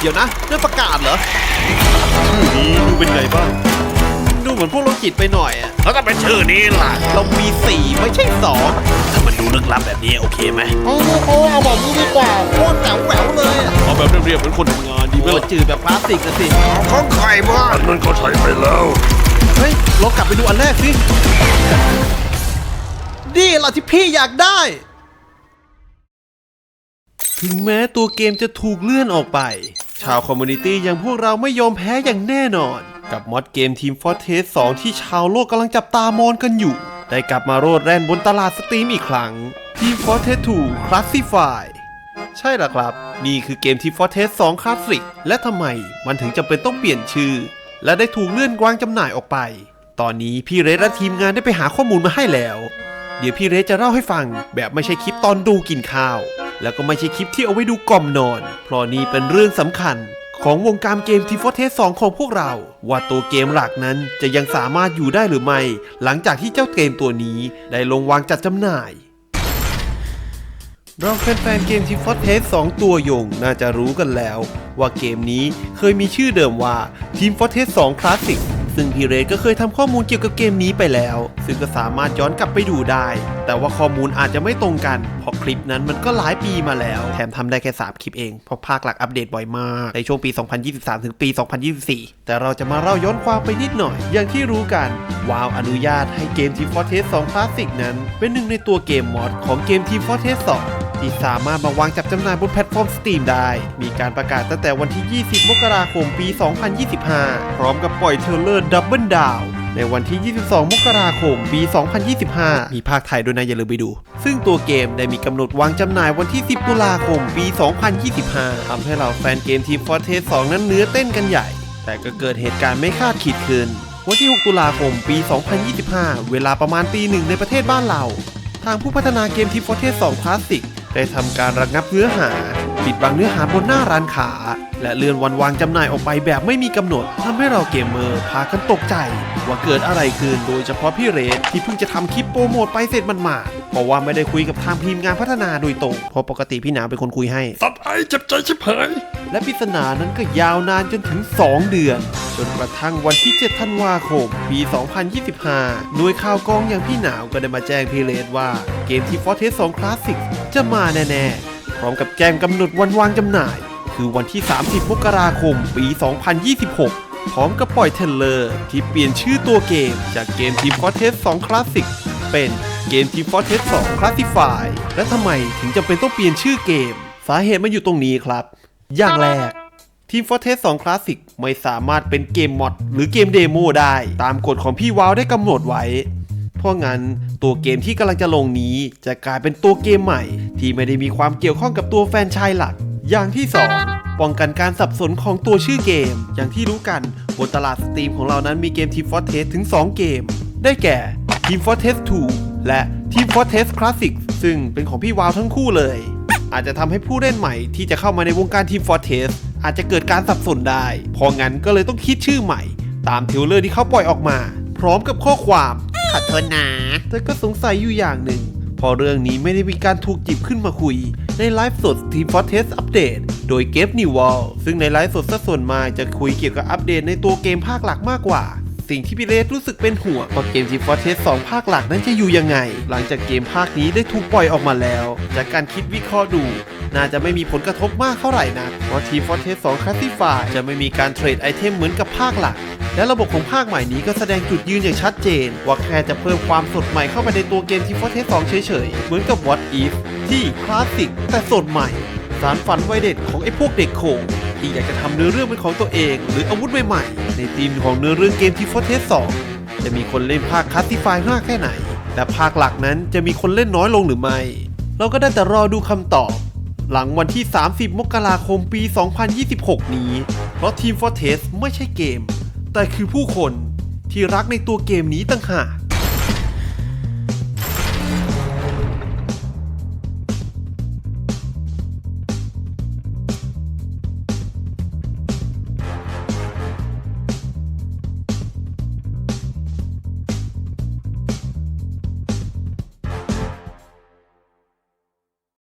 เดี๋ยวนะเรื่องประกาศเหรอชื่อนี้ดูเป็นไงบ้างดูเหมือนพวกโรคจิตไปหน่อยอะแล้วถ้าเป็นชื่อนี้ล่ะเรามีสี่ไม่ใช่สองถ้ามันดูลึกลับแบบนี้โอเคไหมไอ้นี่เขาเอาแบบนี้ดีกว่าโคตรแจ๋วแหววเลยอะเอาแบบเรียบๆเหมือนคนทำงานดีไหมโอ้ล่ะจืดแบบคลาสสิกนะสิของใครบ้านมันก็ใช้ไปแล้ว เฮ้ยเรากลับไปดูอันแรกสินี่แหละที่พี่อยากได้ ถึงแม้ตัวเกมจะถูกเลื่อนออกไป ชาวคอมมูนิตี้อย่างพวกเราไม่ยอมแพ้อย่างแน่นอน กับมอดเกมทีม Fortress 2ที่ชาวโลกกำลังจับตามองกันอยู่ ได้กลับมาโรดแร่นบนตลาดสตรีมอีกครั้งทีม Fortress 2 Classify ใช่ละครับ นี่คือเกมที่ Fortress 2 Classic และทำไมมันถึงจำเป็นต้องเปลี่ยนชื่อ และได้ถูกเลื่อนวางจำหน่ายออกไป ตอนนี้พี่เรสและทีมงานได้ไปหาข้อมูลมาให้แล้ว เดี๋ยวพี่เรสจะเล่าให้ฟัง แบบไม่ใช่คลิปตอนดูกินข้าว แล้วก็ไม่ใช่คลิปที่เอาไว้ดูกล่อมนอน เพราะนี่เป็นเรื่องสำคัญ ของวงการเกมทีฟอเทส2ของพวกเรา ว่าตัวเกมหลักนั้นจะยังสามารถอยู่ได้หรือไม่ หลังจากที่เจ้าเกมตัวนี้ได้ลงวางจัดจำหน่ายเราแฟนๆเกมทีฟอร์เทส2ตัวยงน่าจะรู้กันแล้ว ว่าเกมนี้เคยมีชื่อเดิมว่า Team Fortress 2 Classic ซึ่งพี่เรสก็เคยทำข้อมูลเกี่ยวกับเกมนี้ไปแล้ว ซึ่งก็สามารถย้อนกลับไปดูได้ แต่ว่าข้อมูลอาจจะไม่ตรงกัน เพราะคลิปนั้นมันก็หลายปีมาแล้ว แถมทำได้แค่ 3 คลิปเอง เพราะภาคหลักอัปเดตบ่อยมาก ในช่วงปี 2023 ถึงปี 2024 แต่เราจะมาเล่าย้อนความไปนิดหน่อย อย่างที่รู้กันวาวอนุญาตให้เกม Team Fortress 2 Classic นั้น เป็นหนึ่งในตัวเกมมอดของเกม Team Fortress 2 ที่สามารถมาวางจับจำหน่ายบนแพลตฟอร์ม Steam ได้ มีการประกาศตั้งแต่วันที่ 20 มกราคม ปี 2025 พร้อมกับปล่อยเทรลเลอร์ Double Down ในวันที่ 22 มกราคม ปี 2025 มีภาคไทยด้วยนะอย่าลืมไปดู ซึ่งตัวเกมได้มีกำหนดวางจำหน่ายวันที่ 10 ตุลาคม ปี 2025 ทำให้เราแฟนเกมทีม Fortress 2 นั้นเนื้อเต้นกันใหญ่ แต่ก็เกิดเหตุการณ์ไม่คาดคิดขึ้น วันที่ 6 ตุลาคม ปี 2025 เวลาประมาณตีหนึ่งในประเทศบ้านเรา ทางผู้พัฒนาเกมทีม Fortress 2 Classic ได้ทำการระงับเนื้อหา ปิดบังเนื้อหาบนหน้าร้านขา และเลื่อนวันวางจำหน่ายออกไปแบบไม่มีกำหนดทำให้เราเกมเมอร์พากันตกใจ ว่าเกิดอะไรขึ้นโดยเฉพาะพี่เรสที่เพิ่งจะทำคลิปโปรโมทไปเสร็จมันมา เพราะว่าไม่ได้คุยกับทางทีมงานพัฒนาโดยตรง เพราะปกติพี่หนาวเป็นคนคุยให้ สัตว์ไอ้เจ็บใจชิบหาย และปริศนานั้นก็ยาวนานจนถึง 2 เดือน จนกระทั่งวันที่ 7 ธันวาคม ปี 2025 หน่วยข่าวกองอย่างพี่หนาวก็ได้มาแจ้งพี่เลสว่าเกมที่ Fortress 2 Classic จะมาแน่ๆ พร้อมกับแจ้งกำหนดวันวางจำหน่าย คือวันที่ 30 มกราคม ปี 2026พร้อมกับปล่อยเทรลเลอร์ที่เปลี่ยนชื่อตัวเกม จากเกม Team Fortress 2 Classic เป็น เกม Team Fortress 2 Classify และทำไมถึงจำเป็นต้องเปลี่ยนชื่อเกม สาเหตุมันอยู่ตรงนี้ครับ อย่างแรกทีม Fortress 2 Classic ไม่สามารถเป็นเกมมอดหรือเกมเดโมได้ ตามกฎของพี่วาวได้กำหนดไว้ เพราะงั้นตัวเกมที่กำลังจะลงนี้ จะกลายเป็นตัวเกมใหม่ ที่ไม่ได้มีความเกี่ยวข้องกับตัวแฟนชายหลัก อย่างที่ 2 ป้องกันการสับสนของตัวชื่อเกม อย่างที่รู้กันบนตลาดสตรีมของเรานั้นมีเกม Team Fortress ถึง 2 เกม ได้แก่ Team Fortress 2 และ Team Fortress Classic ซึ่งเป็นของพี่วาวทั้งคู่เลย อาจจะทำให้ผู้เล่นใหม่ที่จะเข้ามาในวงการ Team Fortress อาจจะเกิดการสับสนได้เพราะงั้นก็เลยต้องคิดชื่อใหม่ ตามเทรลเลอร์ที่เขาปล่อยออกมา พร้อมกับข้อความ ขอโทษนะแต่ก็สงสัยอยู่อย่างหนึ่ง พอเรื่องนี้ไม่ได้มีการถูกหยิบขึ้นมาคุย ในไลฟ์สด Team Fortress Update โดยเกฟนิววอลซึ่งในไลฟ์สดซะส่วนมากจะคุยเกี่ยวกับอัปเดตในตัวเกมภาคหลักมากกว่า สิ่งที่พี่เลสรู้สึกเป็นห่วงว่าเกม Team Fortress 2ภาคหลักนั้นจะอยู่ยังไง หลังจากเกมภาคนี้ได้ถูกปล่อยออกมาแล้ว จากการคิดวิเคราะห์ดู น่าจะไม่มีผลกระทบมากเท่าไหร่นะเพราะ Team Fortress 2 Classify จะไม่มีการเทรดไอเทมเหมือนกับภาคหลักและระบบของภาคใหม่นี้ก็แสดงจุดยืนอย่างชัดเจน ว่าแค่จะเพิ่มความสดใหม่เข้าไปในตัวเกมที่ Fortress 2เฉยๆ เหมือนกับ What If ที่คลาสสิกแต่สดใหม่ สารฝันวัยเด็กของไอ้พวกเด็กโขง ที่อยากจะทำเนื้อเรื่องเป็นของตัวเอง หรืออาวุธใหม่ๆ ในธีมของเนื้อเรื่องเกมที่ Fortress 2จะมีคนเล่นภาคคลาสสิฟายมากแค่ไหน และภาคหลักนั้นจะมีคนเล่นน้อยลงหรือไม่ เราก็ได้แต่รอดูคำตอบ หลังวันที่ 30 มกราคมปี 2026 นี้ เพราะทีม Fortress ไม่ใช่เกม แต่คือผู้คนที่รักในตัวเกมนี้ต่างหาก